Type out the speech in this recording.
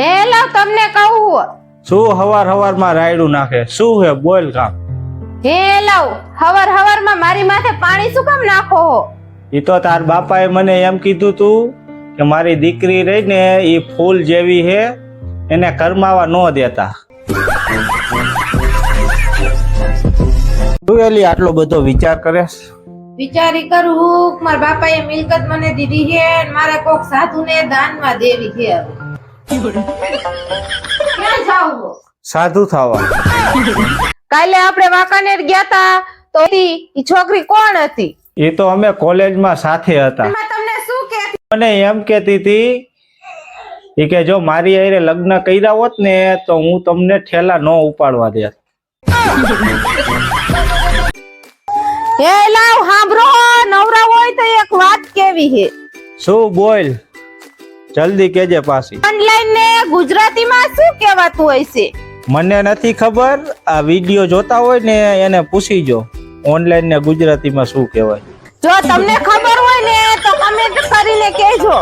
હે લાવ તમને કહું શું હવાર હવારમાં રાયડું નાખે? શું હે? બોલ કામ. હે લાવ હવાર હવારમાં મારી માથે પાણી શું કામ નાખો? એ તો તાર બાપાએ મને એમ કીધું તું કે મારી દીકરી રહી ને એ ફૂલ જેવી હે એને કરમાવા ન દેતા. તું એલી આટલો બધો વિચાર કરે વિચારી કરું મારા બાપાએ મિલકત મને દીધી છે મારે કોક સાધુને દાનમાં દેવી છે? સાધુ થવા. કાલે આપણે વાંકાનેર ગયા તા તો ઈ છોકરી કોણ હતી? એ તો અમે કોલેજમાં સાથે હતા. તમને શું કે મને એમ કેતી હતી એ કે જો મારી અરે લગ્ન કર્યા હોત ને તો હું તમને ઠેલા ન ઉપાડવા દેત. હે લાવ હાંભરો નવરા હોય તો એક વાત કેવી છે? શું બોલ? જલ્દી કેજે પાછી. ને ગુજરાતીમાં શું કહેવાતું હોય છે? મને નથી ખબર. આ વીડિયો જોતા હોય ને એને પૂછી જો. ઓનલાઈન ને ગુજરાતીમાં શું કહેવાય. જો તમને ખબર હોય ને તો કમેન્ટ કરીને કહેજો.